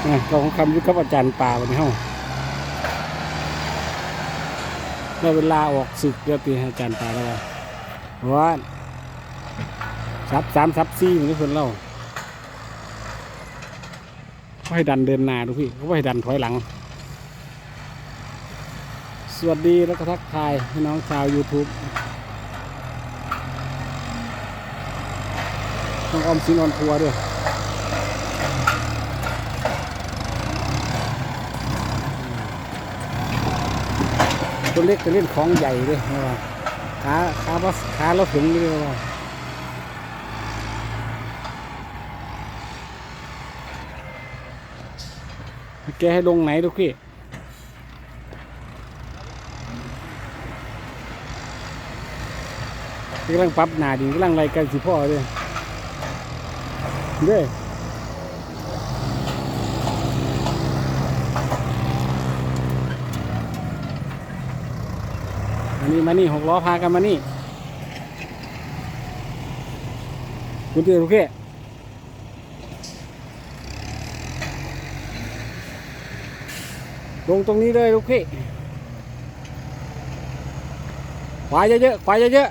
เราของคำยุกับอาจารย์ป่าวันนี้เฮาได้เวลาออกศึกเดี๋ยวตีให้อาจารย์ป่าแล้วว่าเพราะว่าซับสามซับสี่มือนที่เพิ่นเล่าเขาให้ดันเดินหน้าดูพี่เขาให้ดันถอยหลัง สวัสดีแล้วก็ทักทายพี่น้องชาว YouTube ต้องออมสินออนทัวร์ด้วย ตัวเล็กจะเล่นของใหญ่เลยนะว่าขาขาบัสขาเราถึงเลยนะว่าแกให้ลงไหนลูกพี่กำลังปรับหนาดิกำลังไล่กันสิพ่อเลยเด้อ มานี่มานี่หกล้อพากันมานี่คุณเตือนลูกพี่ลงตรงนี้เลยลูกพี่ขวายเยอะๆขวายเยอะ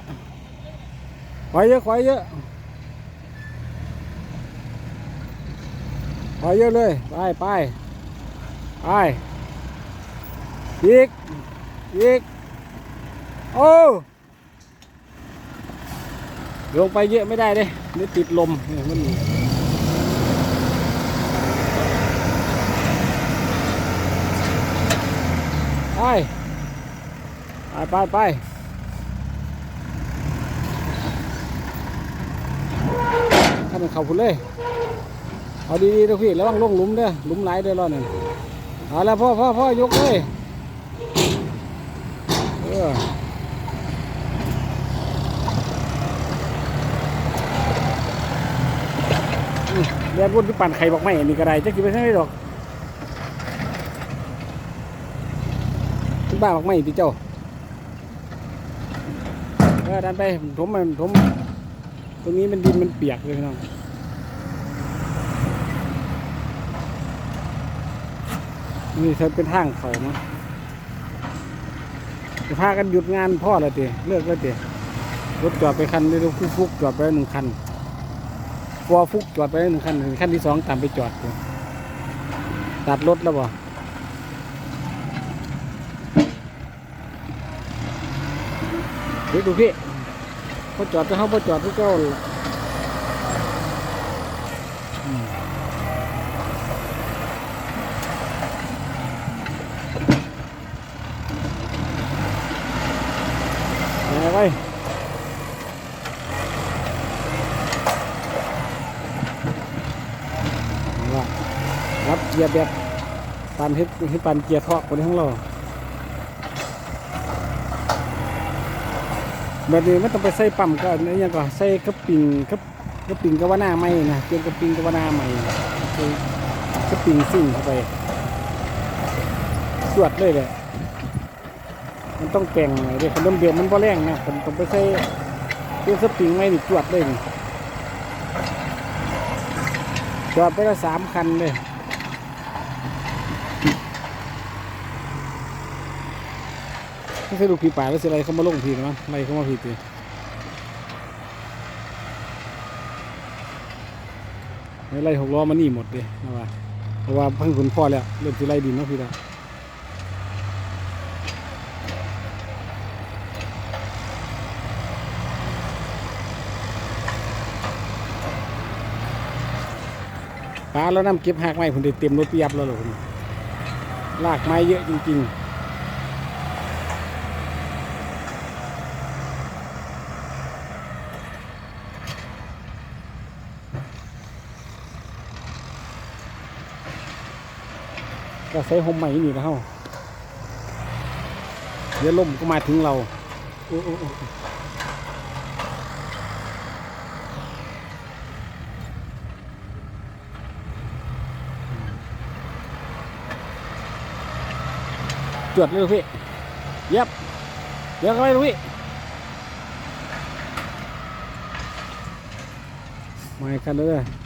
ๆขวายเยอะขวายเยอะขวายเยอะเลย ไปไปไปอีกอีก โอ้ลงไปเยอะไม่ได้เลยนี่ติดลมเนี่ยมันไปไปไปไปถ้ามันเข่าคุณเลย เอาดีๆนะพี่ระวังลงหลุมเด้อหลุมไหลเด้อรอหนึ่งเอาแล้วพ่อพ่อพ่อยกเลยเออ เรียนวนที่ปั่นไข่บอกไม่อันนี้ก็ได้จะกินไปใช่ไหมดอกคุณบ้าบอกไม่พี่เจ้าเออดันไปผมมันผมตรงนี้มันดินมันเปียกเลยพี่น้องนี่เธอเป็นทางเขามั้งจะพากันหยุดงานพ่อแล้วเตะเลิกแล้วเตะรถจอดไปคันเดียวฟุกๆจอดไปหนึ่งคัน ฟอฟุกจอดไปหนึ่งคันคันที่สองตามไปจอดอยู่ตัดรถแล้วบ่เดี๋ยวดูพี่พอจอดจะเข้าพอจอดที่เจ้าไปไป ว่ารับเกียร์แบบปันให้ให้ปันเกียร์เทาะคนทั้งเราแบบนี้ไม่ต้องไปใส่ปั๊มก็นี่ยังก็ใส่กระปิงกระกระปิงกระว่าหน้าไม่นะเปลี่ยนกระปิงกระว่าหน้าใหม่คือกระปิงซิ่งเข้าไปสวดเลยเลยมันต้องแต่งหน่อยด้วยคนเดิมๆมันบ่แรงนะผมต้องไปใส่เปลี่ยนสปริงไม่ดิจวดเลยนี่จอดไปละสามคันเลย ไม่ใช่ลูกผีป่าแล้วสิอะไรเขามาลงผีนมั้งอะไรเขามาผีตีไม่ไล่หกล้อมานี่หมดเลยนะว่าเพราะว่าเพิ่งขุนพ่อแล้วเริ่มสิไล่ดินเนาะพี่ละปลาแล้วน้ำเก็บหักไม้ผมได้เต็มรถเปียบแล้วหรอผมลากไม้เยอะจริงๆ ก็ใส่ห่มใหม่นี่นะเฮาเดี๋ยวลมก็มาถึงเราโอ้โอ้โอ้จวดเลยพี่เย็บเดี๋ยวเข้าไปพี่มาอีกคันเลย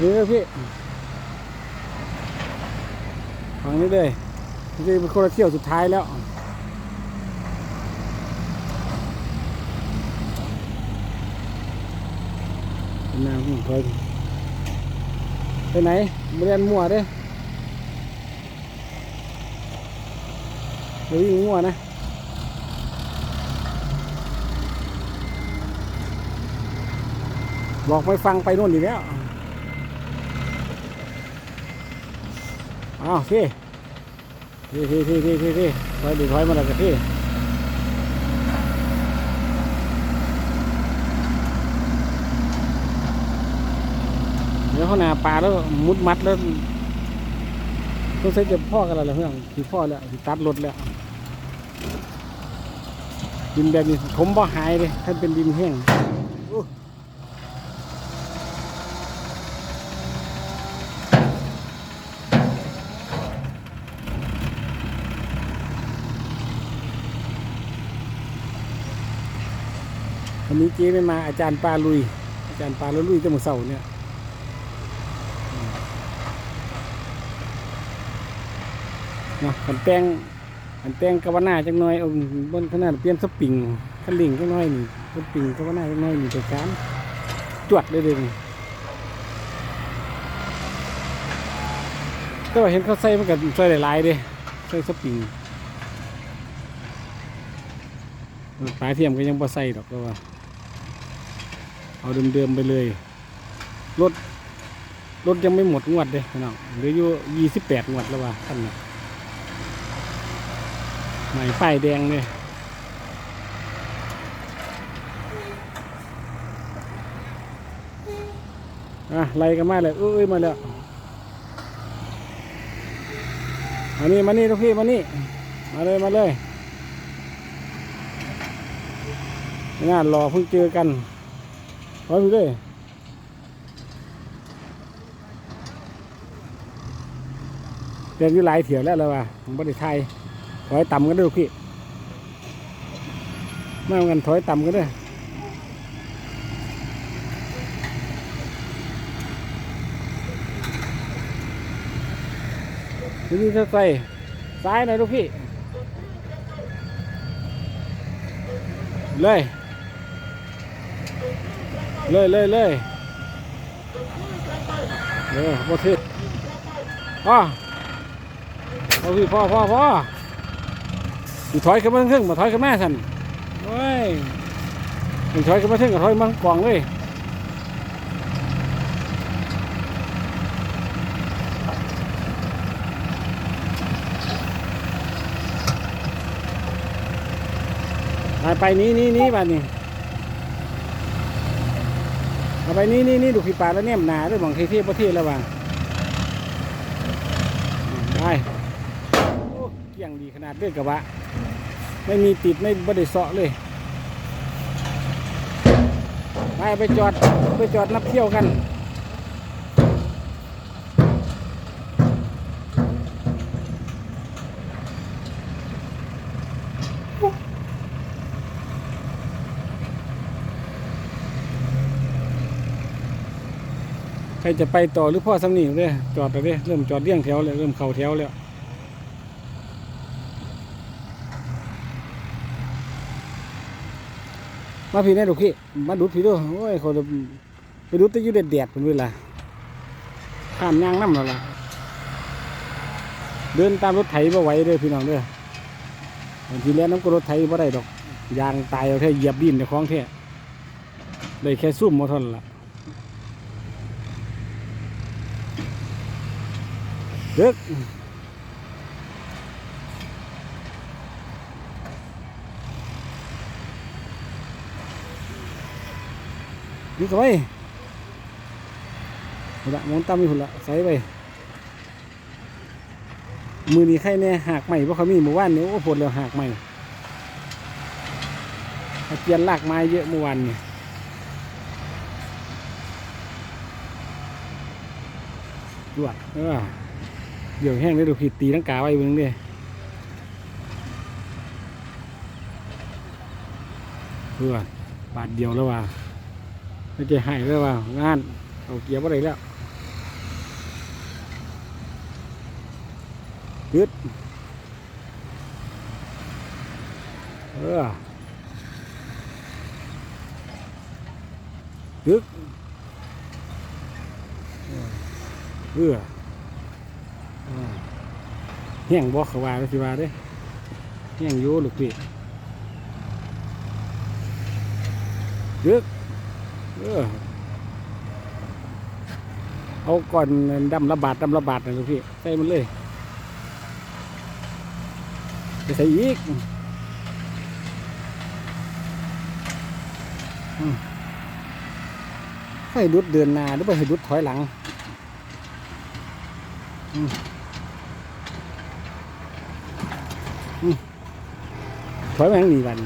นี่เลยพี่ฝั่งนี้เลยนี่เป็นคนละเที่ยวสุดท้ายแล้วนแนวของเพิ่นไปไหนบริเวณมั่วเด้ไปวิ่งมั่วนะบอกไม่ฟังไปนู่นอีกแล้ว อ้าวพี่พี่พี่พี่พี่พี่พี่ถอยดิถอยมาแล้วกับพี่เดี๋ยวเขาหนาปลาแล้วมุดมัดแล้วต้องใช้จะพ่อกันแล้วเรื่อนที่พ่อแล้วที่ตัดรถแล้วดินแบบนี้ผมบ่หายเลยถ้าเป็นดินแห้ง วันนี้เจ๊ไม่มาอาจารย์ปลาลุย อาจารย์ปลาลุยตั้งแต่เสาเนี่ยเนาะกันแตงกันแตงกะวาหนาจังน้อยเอาบนขนาดเปลี่ยนสปริงขันลิงจังน้อยนี่สปริงกะวาหนาจังน้อยนี่ไปการจวดเลยเลยนี่แต่ว่าเห็นเขาใส่มันก็ใส่หลายๆเด้ใส่สปริงปลาเทียมก็ยังบ่ใส่ดอกก็ว่า เอาเดิมๆไปเลยรถรถยังไม่หมดงวดเลยพี่น้องเหลืออยู่ยี่สิบแปดงวดแล้วว่าท่านนะใหม่ป้ายแดงเลยอะไล่กันมาเลยเอ้ยมาแล้วมานี่มานี่ทุกพี่มานี่มาเลยมาเลยไม่น่ารอเพิ่งเจอกัน ถอยไปเลยเรียนอยู่หลายเถียวแล้วแล้วว่ะผมบริไทยถอยต่ำกันด้วยพี่ไม่เอากันถอยต่ำกันด้วยทีนี้จะใส่ซ้ายหน่อยลูกพี่ เลย เลยเลยเลยเออบ่ทิพ่อพ่อพี่พ่อพ่อพ่อสิถอยขึ้นมาครึ่งมาถอยขึ้นมาสันโอ้ยมันถอยขึ้นมาครึ่งก็ถอยมากล่องเลยไปไปนี้นี้นี้บ้านนี้ เอาไปนี่นี่นี่ดูพี่ปลาแล้วเนี่ยมหนาด้วยบางทีที่ประเทศระหว่างได้เกี่ยงดีขนาดเด้วยกระบะ ไม่มีติดไม่บดิเสาะเลยไปไปจอดไปจอดนับเที่ยวกัน ครจะไปต่อหรือพ่อสำนีเลยจอดไปเลยเริ่มจอดเลี้ยงแถวเลยเริ่มเข่าแถวแล้วมาพี่แน่ดูพี่มาดูดพี่ด้วยโอ้ยเขาจะไปดูตะยูเด็ดแดดเป็นเวลาข้ามยางน้ำแล้วล่ะเดินตามรถไถมาไหวเลยพี่น้องเด้อบางทีแล้วน้ำก็รถไถม่ได้ดอกยางตายเอาแค่เหยียบดินในคลองแท้ได้แค่ซุ่มมาเทนนล่ะ เด็กนี่ก็ไปหุ่นละมองตั้มมีหุ่นละใส่ไปมือนี้ใครเนี่ยหักใหม่เพราะเขามีหมู่บ้านเนี่ยโอ้ผลแล้วหักใหม่เปลี่ยนลากไม้เยอะเมื่อวานเนี่ยดวดเออ เดี๋ยวแห้งได้ดูผิดตีตั้งกาไว้เบิ้งเด้เพื่อบาทเดียวแล้วว่าไม่จะหายแล้วว่างานเอาเกียร์อะไรแล้วยึดเออยึดเออ แห้งบ่เขาว่าก็สิว่าเด้แห้งอยู่ลูกพี่ยึดเออเอาก่อนดำระบาดดำระบาดนะลูกพี่ใส่มันเลยไปใส่อีกให้ดุดเดินหน้าหรือไปให้ดุดถอยหลังอืมอืม ถอยมาทางนี้บัดน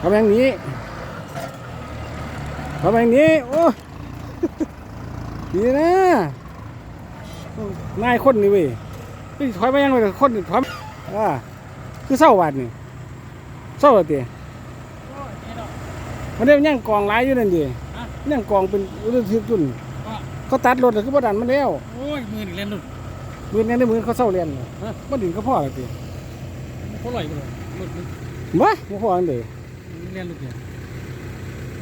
ถอยมาทางนี้ถอยมาทางนี้ โอ้ดีนะนายคนนี่เว้ยเฮ้ยถอยมายังไงคนนี่ถอยอ่าคือเศร้าวันนี่เศร้าเหรอเตี๋ยมันได้ยังกองหลายอยู่นั่นดิยังกองเป็นเรื่องที่ตุนเขาตัดรถเลยคือบ่ดันมันแล้วโอ้ยมือนี่เล่นนุ่นมือนี้ในมือเขาเศร้าเรียนเลยบ่ดินเขาพ่อเลยติ เขาลอยไปเลยนุ่นบ่บ่พ่ออันเด้เล่นลูกเนี่ย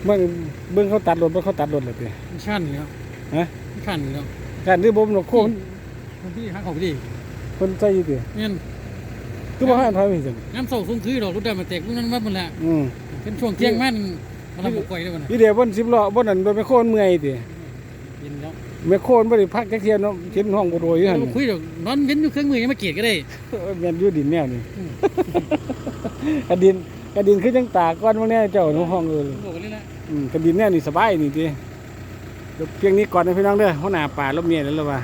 มันเบิ่งเขาตัดรถบ่เขาตัดรถเลยติ มันชันอยู่แล้วฮะ มันชันอยู่แล้วการที่บ่มนโคนมันพี่หางเขาไปดิคนใจอยู่ติเงี้ยคือบ่ให้อันถอยไปซั่นน้ำโซ่สูงคือดอกรถได้มาแตกรุ่นนั้นมาหมดแล้วอืมเป็นช่วงเที่ยงแม่นมันลำบากไกวด้วยมันอีเดียวบน10ล้อบนนั้นโดนไปโคนเมื่อยติเย็น แล้วแม่โคนบ่ได้พักจักเที่ยเนาะเห็นห้องบ่โดยอยู่หั่นคุยดอกนอนเว้นอยู่เครื่องมือยังมาเกลียดก็ได้เออแม่นอยู่ดินแนวนี่กระดินกระดินคือจังตากก่อนมื้อนี้เจ้าในห้องเออบอกกันเลยนะอืมกระดินแนวนี่สบายนี่ติเดี๋ยวเพียงนี้ก่อนนะพี่น้องเด้อหัวหน้าป่าลบเมียแล้วล่ะว่า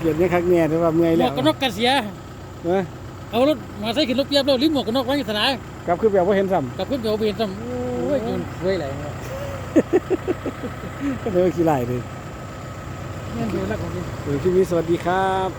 เกียดเนี่ยคักแน่แต่ว่าเมื่อยหมแล้ววกกันนกกันเสียเออเอารถมาใส่ขึ้นรถเปียบแล้วลิ้นหมวกกันนกไว้สนามกลับคือแบบว่าเห็นซ้ำกับเพื่อนเดี๋ยวไปเห็นซ้ำโอ้ยจนเคยไหล ก็เลยว่าขี้ไล่เลยเงี้ยดูแล้วของจริงเออพี่มีสวัสดีครับ